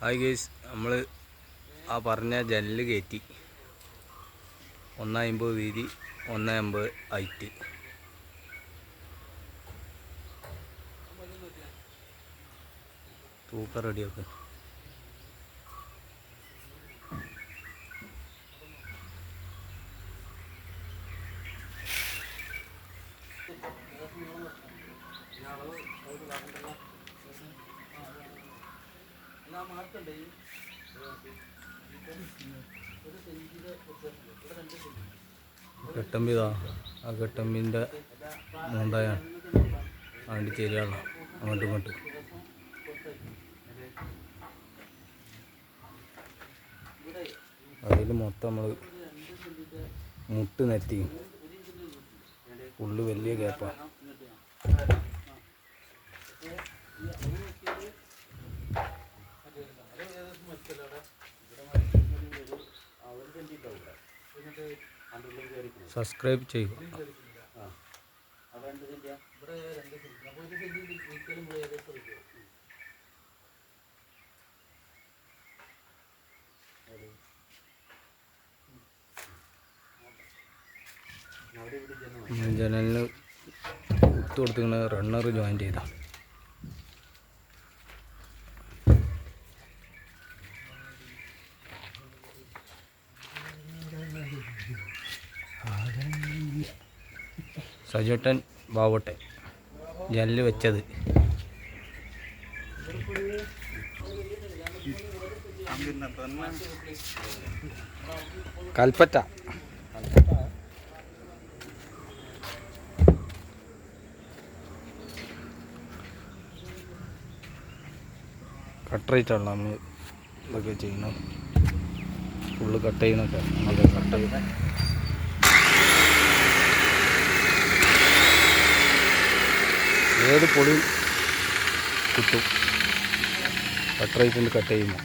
Hi guys നമ്മൾ ആ പറഞ്ഞ ജനൽ കയറ്റി ഒന്ന് അമ്പത് വീതി ഒന്ന് അമ്പത് ഹൈറ്റ് തൂക്കം കെട്ടമ്പിതാ ആ കെട്ടമ്പിന്റെ മുണ്ടായ ആണ്ടി ചേരുകയാണ് അങ്ങോട്ടും ഇങ്ങോട്ടും. അതിൽ മൊത്തം നമ്മൾ മുട്ട് നെത്തി ഉള്ളു വലിയ ഗ്യാപ്പാണ് സബ്സ്ക്രൈബ് ചെയ്യുക ജനലിന് കുത്തു കൊടുത്തിങ്ങനെ റണ്ണർ ജോയിൻ ചെയ്ത. സജോട്ടൻ ബാവട്ടെ. ജനലിൽ വെച്ചത്. കൽപ്പറ്റ. കട്ടറേറ്റാണ് നമ്മൾ ഇതൊക്കെ ചെയ്യുന്നത്. ഫുള്ള് കട്ട് ചെയ്യുന്നൊക്കെ കട്ട് ചെയ്ത് ഏത് പൊളിയും കിട്ടും. കട്ടറേറ്റിൽ കട്ട് ചെയ്യുമ്പോൾ.